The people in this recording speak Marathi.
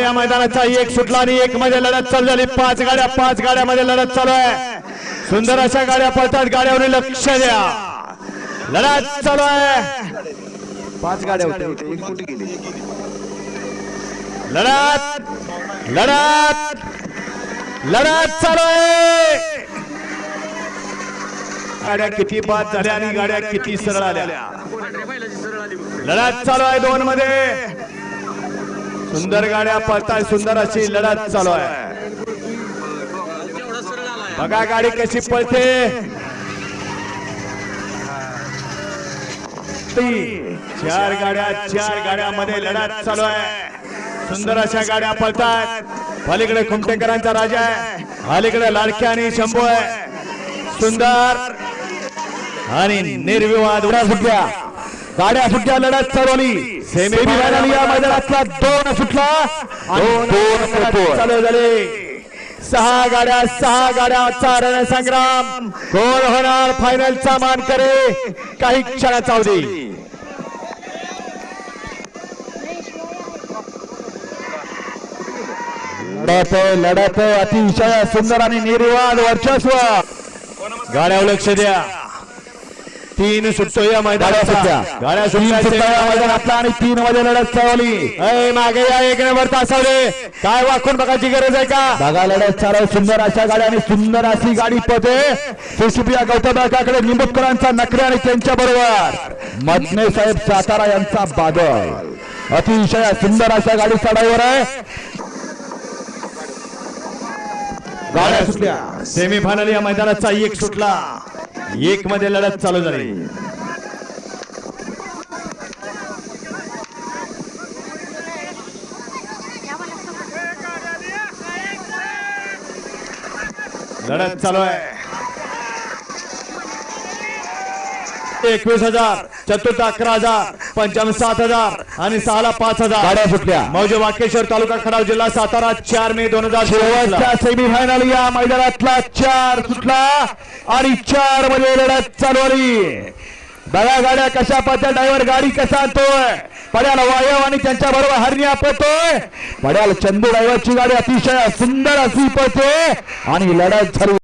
या मैदानाचा एक सुटला आणि एक मध्ये लढत चालू झाली. पाच गाड्या पाच गाड्यामध्ये लढत चालू आहे. सुंदर अशा गाड्या पळतात गाड्यावर लक्ष द्या. लढत चालू आहे. पाच गाड्या लढत लढत लढत चालू आहे. गाड्या किती बाद झाल्या आणि गाड्या किती सरळ आल्या. लढत चालू आहे दोन मध्ये सुंदर गाड्या पळताय सुंदर अशी लढत चालू आहे. बघा गाडी कशी पळते. चार गाड्या चार गाड्यामध्ये लढत चालू आहे. सुंदर अशा गाड्या पळतात अलीकडे खुमटेकरांचा राजा आहे. अलीकडे लाडक्या आणि शंभू आहे. सुंदर आणि निर्विवाद. उड्या सुटल्या गाड्या सुटल्या लढत चालवली. सेमीफायनल या मैदानातला दोन सुटला दोन चालू झाले. सहा गाड्या सहा गाड्याचा रणसंग्राम कोण होणार फायनलचा मान करे काही क्षणाचा अवधी. लढत लढत अतिशय सुंदर आणि निर्वाद वर्चस्व. गाड्यावर लक्ष द्या. तीन सुटतो या मैदानाचा. गाड्या सुटल्या. या मैदानातला आणि तीन मध्ये लढत चालवली मागे या एक नंबर तासावले काय वाकून बघायची गरज आहे का? बघा लढत चालव. सुंदर अशा गाड्या आणि सुंदर अशी गाडी पते सुशिप्रिया गौतम काकडे निंबूतकरांचा नकरे आणि त्यांच्या बरोबर. मदने साहेब सातारा यांचा बादल. अतिशय सुंदर अशा गाडी चढाईवर आहे. गाड्या सुटल्या. सेमीफायनल या मैदानाचा एक सुटला. एक मध्ये लढत चालू झाली. लढत चालू आहे. एकवीस हजार. चतुर्थ अकरा हजार पंचावन्न सात हजार आणि सहाला पाच हजार. गाड्या सुटल्या मौजे वाकेश्वर तालुका खराव जिल्हा सातारा चार मे दोन हजार शेवटच्या सेमीफायनल या मैदानातला चार सुटला आणि चारमध्ये लढत चालू आली. बघा गाड्या कशा पाहत्या ड्रायव्हर गाडी कसा आणतोय? पड्याला वायव आणि त्यांच्या बरोबर हरणी आपतोय पड्याला चंदू ड्रायव्हरची गाडी अतिशय सुंदर अशी पळते आणि लढत झाली.